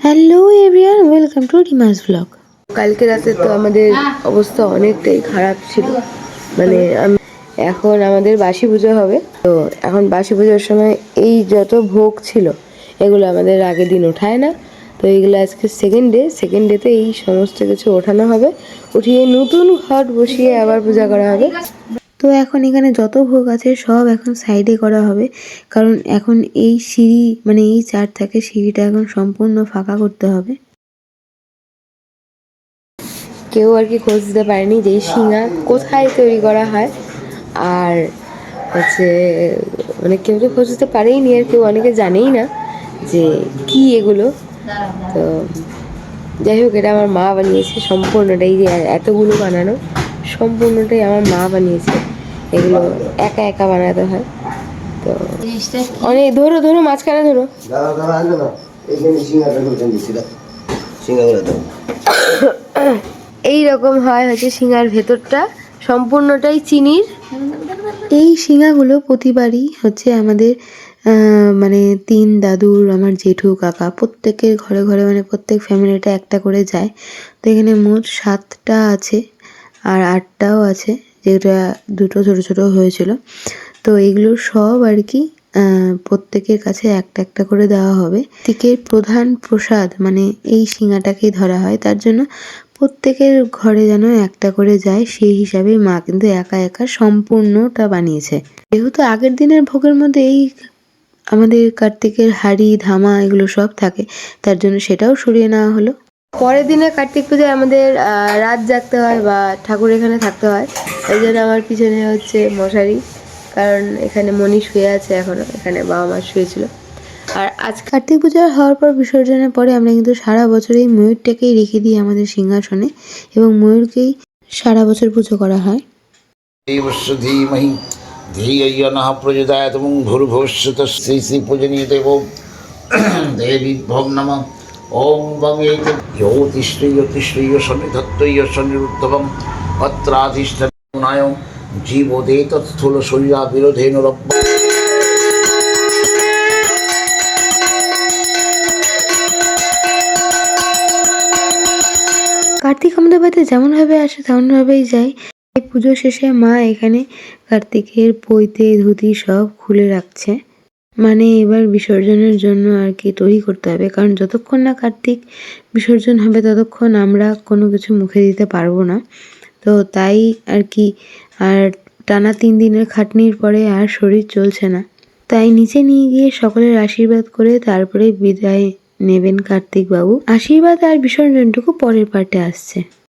Hello everyone welcome to Dimas blog কালকে রাতে তো আমাদের অবস্থা অনেকটাই খারাপ ছিল। মানে আমি এখন আমাদের বাসি পুজো হবে। তো এখন বাসি পুজোর সময় এই যত ভোগ ছিল, এগুলো আমাদের আগের দিন ওঠায় না। তো এইগুলো আজকে সেকেন্ড ডে সেকেন্ড ডেতে এই সমস্ত কিছু ওঠানো হবে। উঠিয়ে নতুন ঘট বসিয়ে আবার পূজা করা হবে। তো এখন এখানে যত ভোগ আছে সব এখন সাইডে করা হবে। কারণ এখন এই সিঁড়ি মানে এই চার থাকে, সিঁড়িটা এখন সম্পূর্ণ ফাঁকা করতে হবে। কেউ আর কি খোঁজ দিতে পারেনি যে এই শিঙা কোথায় তৈরি করা হয়। আর হচ্ছে মানে কেউ তো খোঁজ দিতে পারেইনি আর কেউ অনেকে জানেই না যে কি এগুলো। তো যাই হোক, এটা আমার মা বানিয়েছে সম্পূর্ণটাই। যে এতগুলো বানানো, সম্পূর্ণটাই আমার মা বানিয়েছে। এগুলো একা একা বানাতে হয়। তো অনেক ধরো ধরো মাঝখানে ধরো। এই রকম হয় হচ্ছে শিঙার ভেতরটা। সম্পূর্ণটাই চিনির। এই শিঙাগুলো প্রতিবারই হচ্ছে আমাদের মানে তিন দাদুর আমার জেঠু কাকা প্রত্যেকের ঘরে ঘরে মানে প্রত্যেক ফ্যামিলিটা একটা করে যায়। তো এখানে মোট সাতটা আছে আর আটটাও আছে। যেটা দুটো ছোট ছোট হয়েছিল। তো এগুলো সব আর কি প্রত্যেকের কাছে একটা একটা করে দেওয়া হবে। প্রত্যেকের প্রধান প্রসাদ মানে এই শিঙাটাকেই ধরা হয়, তার জন্য প্রত্যেকের ঘরে যেন একটা করে যায়, সেই হিসাবে মা কিন্তু একা একা সম্পূর্ণটা বানিয়েছে। যেহেতু আগের দিনের ভোগের মধ্যে এই আমাদের কার্তিকের হাড়ি, ধামা এগুলো সব থাকে, তার জন্য সেটাও সরিয়ে নেওয়া হলো। পরের দিনে কার্তিক পূজায় আমাদের রাত জাগতে হয় বা ঠাকুর এখানে থাকতে হয়। এই জন্য আমার পিছনে হচ্ছে মশারি, কারণ এখানে মনি শুয়ে আছে এখনও এখানে বাবা মা শুয়েছিল। আর আজ কার্তিক পূজা হওয়ার পর বিসর্জনের পরে আমরা কিন্তু সারা বছরেই ময়ূরটাকেই রেখে দিই আমাদের সিংহাসনে এবং ময়ূরকেই সারা বছর পুজো করা হয়। ধীমহি শ্রী পূজনীয় দেব দেবী ভগ ওম বঙ্গে কার্তিক আমাদের বাড়িতে যেমনভাবে আসে তেমনভাবেই যায়। এই পুজো শেষে মা এখানে কার্তিকের পৈতে ধুতি সব খুলে রাখছে। মানে এবার বিসর্জনের জন্য আর কি তৈরি করতে হবে। কারণ যতক্ষণ না কার্তিক বিসর্জন হবে, ততক্ষণ আমরা কোনো কিছু মুখে দিতে পারব না। তো তাই আর কি, আর টানা তিন দিনের খাটনির পরে আর শরীর চলছে না। তাই নিচে নিয়ে গিয়ে সকলের আশীর্বাদ করে তারপরে বিদায় নেবেন কার্তিক বাবু আশীর্বাদ আর বিসর্জনটুকু পরের পার্টে আসছে।